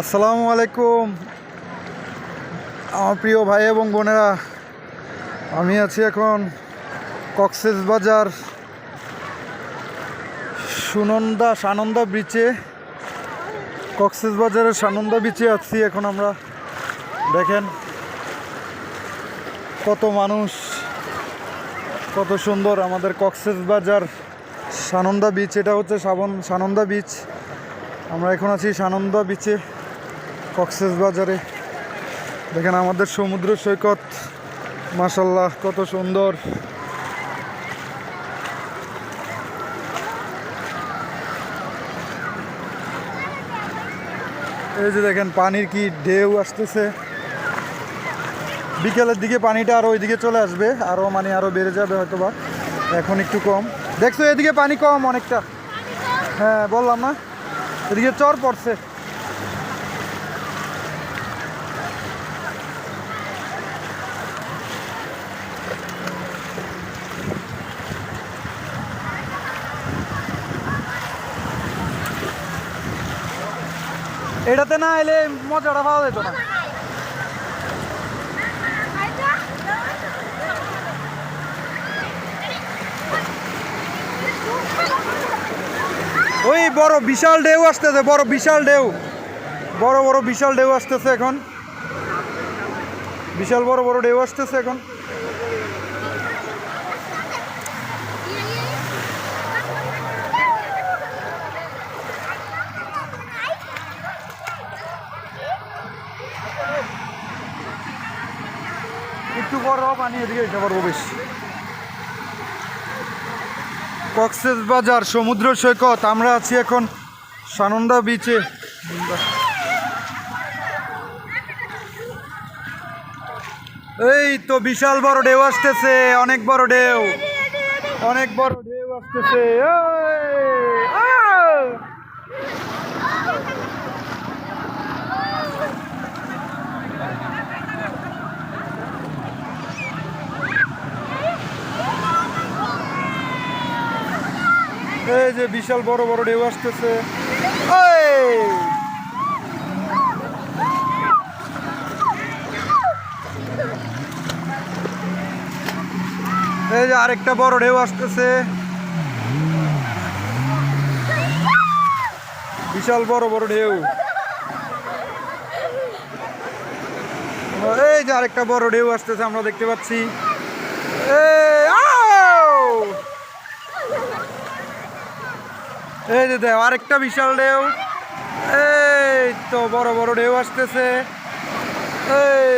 আসসালামু আলাইকুম। আমার প্রিয় ভাই এবং বোনেরা, আমি আছি এখন কক্সেস বাজার সুনন্দা সানন্দা বিচে কক্সেস বাজারের সানন্দা বিচে আছি এখন আমরা। দেখেন কত মানুষ, কত সুন্দর আমাদের কক্সেস বাজার সানন্দা বিচ এটা হচ্ছে সাবন সানন্দা বিচ আমরা এখন আছি সানন্দা বিচে কক্সেস বাজারে। দেখেন আমাদের সমুদ্র সৈকত। মাসাল্লাহ কত সুন্দর। এই যে দেখেন, পানির কি ঢেউ আসতেছে। বিকেলের দিকে পানিটা আরও ওইদিকে চলে আসবে আরও মানে আরও বেড়ে যাবে হয়তো বা এখন একটু কম। দেখছ, এদিকে পানি কম অনেকটা। হ্যাঁ বললাম না। এদিকে চর পড়ছে। এটাতে না এলে মজাটা পাওয়া যেত না। ওই বড় বিশাল ঢেউ আসতেছে, বড় বিশাল ঢেউ। বড় বড় বিশাল ঢেউ আসতেছে এখন। বিশাল বড় বড় ঢেউ আসতেছে এখন। একটু বড় পানি এদিকে এটা পারব বেশ। কক্সেস বাজার, সমুদ্র সৈকত, আমরা আছি এখন সানন্দা বিচে এই তো বিশাল বড় ঢেউ আসতেছে, অনেক বড় ঢেউ, অনেক বড় ঢেউ আসতেছে এই, আহ! এই যে বিশাল বড় বড় ঢেউ আসতেছে। এই! যে আরেকটা বড় ঢেউ আসতেছে। বিশাল বড় বড় ঢেউ। এই যে আরেকটা বড় ঢেউ আসতেছে আমরা দেখতে পাচ্ছি। এই, দেখ আরেকটা বিশাল ঢেউ। এই তো বড় বড় ঢেউ আসতেছে। এই